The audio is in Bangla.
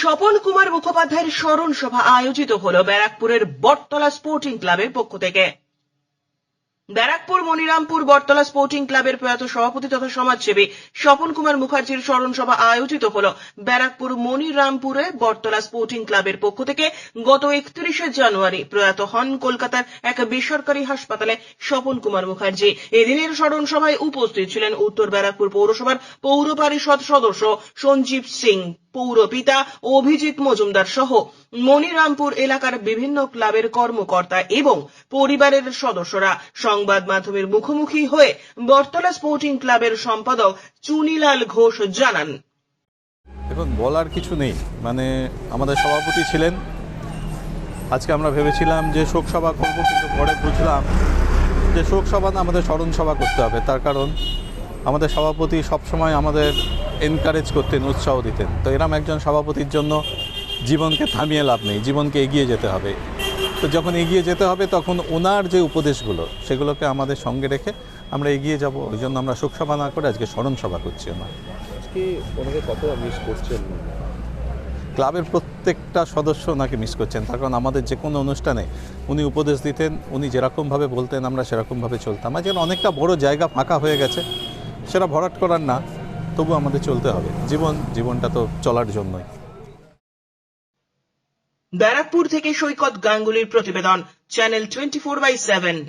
স্বপন কুমার মুখোপাধ্যায়ের স্মরণ সভা আয়োজিত হল ব্যারাকপুরের বটতলা স্পোর্টিং ক্লাবের পক্ষ থেকে। ব্যারাকপুর, মনিরামপুর বটতলা স্পোর্টিং ক্লাবের প্রয়াত সভাপতি তথা সমাজসেবী স্বপন কুমার মুখার্জির স্মরণ সভা আয়োজিত হল ব্যারাকপুর, মনিরামপুরে বটতলা স্পোর্টিং ক্লাবের পক্ষ থেকে গত একত্রিশে জানুয়ারি প্রয়াত হন কলকাতার এক বেসরকারি হাসপাতালে স্বপন কুমার মুখার্জি। এদিনের স্মরণ সভায় উপস্থিত ছিলেন উত্তর ব্যারাকপুর পৌরসভার পৌর পরিষদ সদস্য সঞ্জীব সিং। পৌরপিতা অভিজিৎ মজুমদার সহ মনিরামপুর এলাকার বিভিন্ন ক্লাবের কর্মকর্তা এবং পরিবারের সদস্যরা সংবাদ মাধ্যমের মুখোমুখি হয়ে বটতলা স্পোর্টিং ক্লাবের সম্পাদক চুনিলাল ঘোষ জানান। দেখুন, বলার কিছু নেই। মানে আমাদের সভাপতি ছিলেন। আজকে আমরা ভেবেছিলাম যে শোক সভা করব, কিন্তু পরে বুঝলাম যে শোক সভা না আমাদের স্মরণ সভা করতে হবে। তার কারণ, আমাদের সভাপতি সবসময় আমাদের এনকারেজ করতেন উৎসাহ দিতেন। তো এরম একজন সভাপতির জন্য জীবনকে থামিয়ে লাভ নেই জীবনকে এগিয়ে যেতে হবে। তো যখন এগিয়ে যেতে হবে তখন ওনার যে উপদেশগুলো সেগুলোকে আমাদের সঙ্গে রেখে আমরা এগিয়ে যাব। ওই জন্য আমরা শোক সভা না করে আজকে স্মরণ সভা করছি ওনার। ওনাকে মিস করছেন? ক্লাবের প্রত্যেকটা সদস্য ওনাকে মিস করছেন। তার কারণ আমাদের যে কোনো অনুষ্ঠানে উনি উপদেশ দিতেন উনি যেরকমভাবে বলতেন আমরা সেরকমভাবে চলতাম। আজকে অনেকটা বড় জায়গা ফাঁকা হয়ে গেছে সেটা ভরাট করার না। তবু আমাদের চলতে হবে। জীবন, জীবনটা তো চলার জন্যই। ব্যারাকপুর থেকে সৈকত গাঙ্গুলির প্রতিবেদন, channel twenty four by seven.